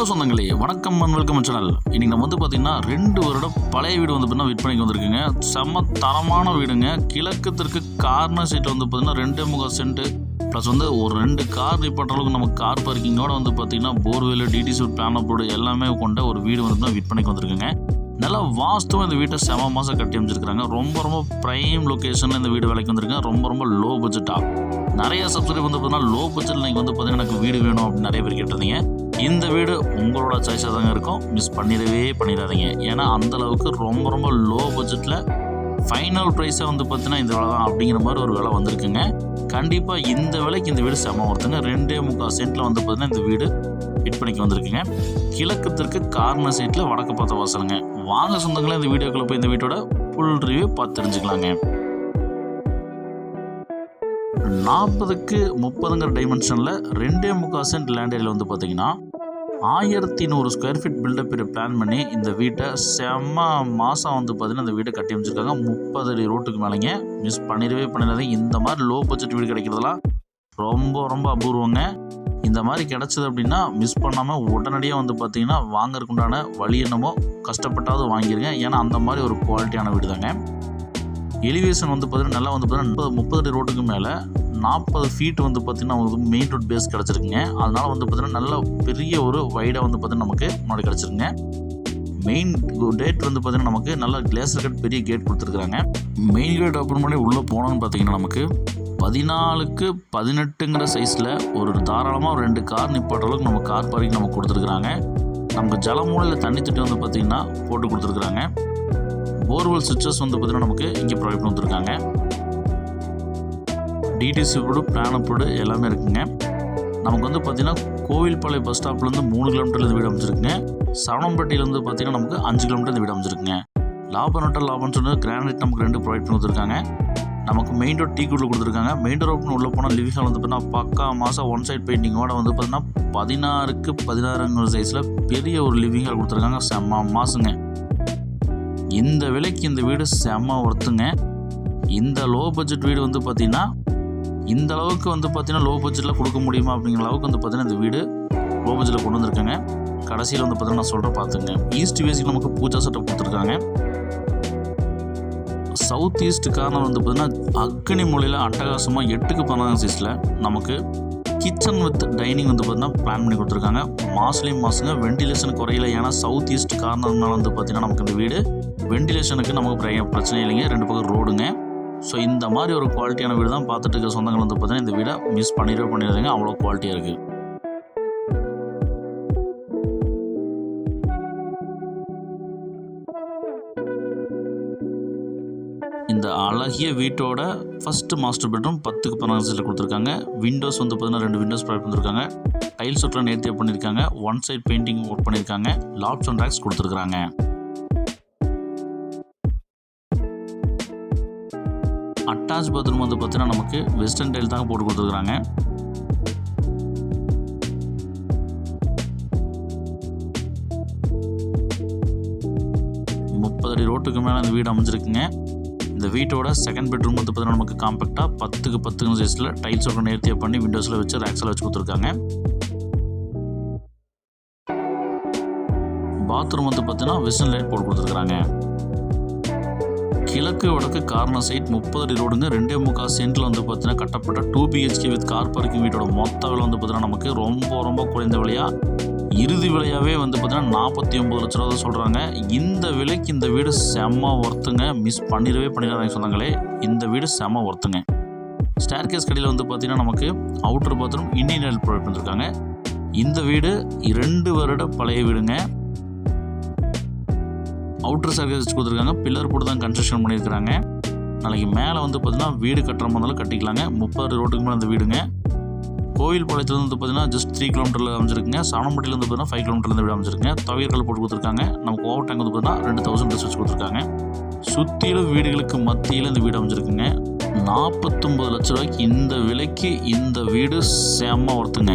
Hello சொந்தங்களே வணக்கம் and welcome channel. இன்னைக்கு நம்ம வந்து பார்த்தீங்கன்னா ரெண்டு வருடம் பழைய வீடு வந்து பார்த்தீங்கன்னா விற்பனைக்கு வந்திருக்குங்க. செம்ம தரமான வீடுங்க. கிழக்கு தெற்கு கார்னர் சீட்டில் வந்து பார்த்தீங்கன்னா ரெண்டே முக்கால் சென்ட் ப்ளஸ் வந்து ஒரு ரெண்டு கார் நிப்பாட்ட அளவுக்கு நம்ம கார் பார்க்கிங்கோட வந்து பார்த்தீங்கன்னா போர்வெல் டிடிசி பிளான் போர்டு எல்லாமே கொண்ட ஒரு வீடு வந்து விற்பனைக்கு வந்திருக்குங்க. நல்லா வாஸ்தவம் இந்த வீட்டை செம மாதம் கட்டி அமைச்சிருக்காங்க ரொம்ப ரொம்ப ப்ரைம் லொக்கேஷனில் இந்த வீடு விலைக்கு வந்திருக்குங்க. ரொம்ப ரொம்ப லோ பட்ஜெட்டாக நிறைய சப்சிடி வந்து பார்த்தீங்கன்னா லோ பட்ஜெட்டில் நீங்கள் வந்து பார்த்தீங்கன்னா எனக்கு வீடு வேணும் அப்படின்னு நிறைய பேர் கேட்டிருந்தீங்க. இந்த வீடு உங்களோட சாய்ஸாக தாங்க இருக்கும். மிஸ் பண்ணிடவே பண்ணிடாதீங்க. ஏன்னா அந்தளவுக்கு ரொம்ப ரொம்ப லோ பட்ஜெட்டில் ஃபைனல் ப்ரைஸாக வந்து பார்த்தீங்கன்னா இந்த விலை தான் அப்படிங்கிற மாதிரி ஒரு விலை வந்திருக்குங்க. கண்டிப்பாக இந்த விலைக்கு இந்த வீடு செம ஒருத்தங்க ரெண்டே முக்கால் சென்ட்டில் வந்து பார்த்தீங்கன்னா இந்த வீடு விற்பனைக்கு வந்திருக்குங்க. கிழக்கு தெற்கு கார்னர் சைட்டில் வடக்கு பார்த்த வாசலுங்க. வாங்க சொந்தங்களே இந்த வீடியோக்குள்ள போய் இந்த வீட்டோட ஃபுல் ரிவ்யூ பார்த்து தெரிஞ்சுக்கலாங்க. நாற்பதுக்கு முப்பதுங்கிற டைமென்ஷனில் ரெண்டே முக்கால் சென்ட் லேண்ட் ஏரியில் வந்து பார்த்தீங்கன்னா ஆயிரத்தி நூறு ஸ்கொயர் ஃபீட் பில்டப் பிளான் பண்ணி இந்த வீட்டை செம்ம மாதம் வந்து பார்த்தீங்கன்னா இந்த வீட்டை கட்டி அமைச்சிருக்காங்க முப்பது அடி ரோட்டுக்கு மேலேங்க. மிஸ் பண்ணிடவே பண்ணிடாதீங்க. இந்த மாதிரி லோ பட்ஜெட் வீடு கிடைக்கிறதெல்லாம் ரொம்ப ரொம்ப அபூர்வங்க. இந்த மாதிரி கிடச்சிது அப்படின்னா மிஸ் பண்ணாமல் உடனடியாக வந்து பார்த்தீங்கன்னா வாங்கறதுக்குண்டான வழி என்னமோ கஷ்டப்பட்டாவது வாங்கிருங்க. ஏன்னா அந்த மாதிரி ஒரு குவாலிட்டியான வீடு தாங்க எலிவேஷன் வந்து பார்த்தீங்கன்னா நல்லா வந்து பார்த்தீங்கன்னா முப்பது முப்பது அடி ரோட்டுக்கு மேலே நாற்பது ஃபீட் வந்து பார்த்தீங்கன்னா உங்களுக்கு மெயின் ரோட் பேஸ் கிடச்சிருக்குங்க. அதனால் வந்து பார்த்திங்கன்னா நல்ல பெரிய ஒரு வைடாக வந்து பார்த்தீங்கன்னா நமக்கு முன்னாடி கிடச்சிருங்க மெயின் டேட் வந்து பார்த்தீங்கன்னா நமக்கு நல்ல கிளேசர் கட் பெரிய கேட் கொடுத்துருக்குறாங்க. மெயின் கேட் ஓப்பன் பண்ணி உள்ளே போனோம்னு பார்த்தீங்கன்னா நமக்கு பதினாலுக்கு பதினெட்டுங்கிற சைஸில் ஒரு தாராளமாக ஒரு ரெண்டு கார் நிப்பாட்டுற அளவுக்கு நம்ம கார் பார்க்கிங் நமக்கு கொடுத்துருக்குறாங்க. நமக்கு ஜலமூலையில் தண்ணி திட்டம் வந்து பார்த்திங்கன்னா போட்டு கொடுத்துருக்குறாங்க. போர்வெல் சுவிச்சஸ் வந்து பார்த்திங்கன்னா நமக்கு இங்கே ப்ரொவைட் பண்ணி கொடுத்துருக்காங்க டிடிசி போடு பிளான போடு எல்லாமே இருக்குங்க. நமக்கு வந்து பார்த்திங்கன்னா கோவில்பாளையம் பஸ் ஸ்டாப்லேருந்து மூணு கிலோமீட்டர் வீடு அமைச்சிருக்குங்க சரவணம்பட்டியிலேருந்து பார்த்திங்கன்னா நமக்கு அஞ்சு கிலோமீட்டர் வீடு அமைச்சிருக்குங்க லாபம் நட்டல் லாபம்னு சொன்னது கிரானைட் நமக்கு ரெண்டு ப்ரொவைட் பண்ணி கொடுத்துருக்காங்க நமக்கு மெயின் ரோட் டீ கூட்டில் கொடுத்துருக்காங்க. மெயின் ரோட்னு உள்ளே போனால் லிவிங் ஹால் வந்து பார்த்தீங்கன்னா பக்கா மாதம் ஒன் சைட் பெயிண்டிங்கோட வந்து பார்த்தீங்கன்னா பதினாறுக்கு பதினாறுங்கிற சைஸில் பெரிய ஒரு லிவிங் ஹால் கொடுத்துருக்காங்க. செம்ம மாசுங்க. இந்த விலைக்கு இந்த வீடு செம்ம ஒர்த்துங்க இந்த லோ பட்ஜெட் வீடு வந்து பார்த்தீங்கன்னா இந்த அளவுக்கு வந்து பார்த்தீங்கன்னா லோ பட்ஜெட்டில் கொடுக்க முடியுமா அப்படிங்கிற அளவுக்கு வந்து பார்த்தீங்கன்னா இந்த வீடு லோ பட்ஜெட்டில் கொண்டு வந்திருக்காங்க. கடைசியில் வந்து பார்த்தீங்கன்னா நான் சொல்கிற பார்த்துங்க ஈஸ்ட் வேஸ்க்கு நமக்கு பூஜா செட்டப் கொடுத்துருக்காங்க. சவுத் ஈஸ்ட் கார்னர் வந்து பார்த்தீங்கன்னா அக்னி மொழியில் அட்டகாசமாக எட்டுக்கு பதினாறு சைஸில் நமக்கு கிச்சன் வித் டைனிங் வந்து பார்த்திங்கன்னா பிளான் பண்ணி கொடுத்துருக்காங்க. மாஸ்லேயும் மாசுங்க வெண்டிலேஷன் குறையில. ஏன்னா சவுத் ஈஸ்ட் கார்னர்னால வந்து பார்த்தீங்கன்னா நமக்கு இந்த வீடு வெண்டிலேஷனுக்கு நமக்கு பிரச்சனை இல்லைங்க. ரெண்டு பக்கம் ரோடுங்க ஸோ இந்த மாதிரி ஒரு குவாலிட்டியான வீடு தான் பார்த்துட்டு இருக்க சொந்தங்கள் வந்து பார்த்தீங்கன்னா இந்த வீடை மிஸ் பண்ணிடவே பண்ணிடுறீங்க அவ்வளோ குவாலிட்டியாக இருக்குது இந்த அழகிய வீட்டோட ஃபஸ்ட்டு மாஸ்டர் பெட்ரூம் பத்துக்கு பதினாறு சைடில் கொடுத்துருக்காங்க. விண்டோஸ் வந்து பார்த்தீங்கன்னா ரெண்டு விண்டோஸ் ப்ரொவைட் பண்ணிருக்காங்க. டைல்ஸ் ஒட்டுற நேர்த்தியாக பண்ணியிருக்காங்க. ஒன் சைட் பெயிண்டிங் ஒர்க் பண்ணியிருக்காங்க. லாப்ஸ் அண்ட் ரேக்ஸ் கொடுத்துருக்காங்க அட்டாச் பாத்ரூம் வந்து பார்த்தீங்கன்னா நமக்கு வெஸ்டர்ன் டைல் தாங்க போட்டு கொடுத்துருக்குறாங்க. முப்பது அடி ரோட்டுக்கு மேலே இந்த வீடு அமைஞ்சிருக்குங்க. இந்த வீட்டோட செகண்ட் பெட்ரூம் வந்து பார்த்தீங்கன்னா நமக்கு காம்பேக்டாக பத்துக்கு பத்துக்கு சைஸில் டைல்ஸோட ஒன்று நேர்த்தியாக பண்ணி விண்டோஸில் வச்சு ரேக்ஸில் வச்சு கொடுத்துருக்காங்க. பாத்ரூம் வந்து பார்த்தீங்கன்னா வெஸ்டர்ன் லைட் போட்டு கொடுத்துருக்குறாங்க. கிழக்கு வடக்கு கார்னர் சைட் முப்பது அடி ரோடுங்க ரெண்டே முக்கால் சென்டில் வந்து பார்த்தீங்கன்னா கட்டப்பட்ட two BHK with car parking வீட்டோட மொத்த விலை வந்து பார்த்தீங்கன்னா நமக்கு ரொம்ப ரொம்ப குறைந்த விலையாக இறுதி விலையாகவே வந்து பார்த்தீங்கன்னா நாற்பத்தி ஒம்பது லட்ச ரூபா தான் சொல்கிறாங்க இந்த விலைக்கு இந்த வீடு செம்ம ஒர்த்துங்க மிஸ் பண்ணிடவே பண்ணிடாதீங்க சொன்னாங்களே இந்த வீடு செம்ம ஒர்த்துங்க ஸ்டேர் கேஸ் கடையில் வந்து பார்த்தீங்கன்னா நமக்கு அவுட்டர் பாத்ரூம் இன்டீரியர் ப்ரொவைட் பண்ணிருக்காங்க. இந்த வீடு இரண்டு வருட பழைய வீடுங்க. அவுட்டர் சர்வீஸ் வச்சு கொடுத்துருக்காங்க. பில்லர் போட்டு தான் கன்ஸ்ட்ரக்ஷன் பண்ணியிருக்கிறாங்க. நாளைக்கு மேலே வந்து பார்த்தீங்கன்னா வீடு கட்டுற மாதிரிலும் கட்டிக்கலாங்க. முப்பது ரோட்டுக்கு மேலே அந்த வீடுங்க. கோவில் பாளையத்துலேருந்து வந்து பார்த்தீங்கன்னா ஜஸ்ட் த்ரீ கிலோமீட்டரில் அமைச்சிருக்குங்க சாணம்பட்டியில் வந்து பார்த்தீங்கன்னா ஃபைவ் கிலோமீட்டர்லேருந்து வீடு அமைஞ்சிருக்குங்க. தவிர போட்டு கொடுத்துருக்காங்க. நமக்கு ஓவர் டேங்க் வந்து பார்த்தீங்கன்னா ரெண்டு தௌசண்ட் ட்ரெஸ் வச்சு கொடுத்துருக்காங்க. சுற்றிலும் வீடுகளுக்கு மத்தியில் இந்த வீடு அமைஞ்சிருக்குங்க. நாற்பத்தொம்பது லட்ச ரூபாய்க்கு இந்த விலைக்கு இந்த வீடு செம்ம ஒருத்துங்க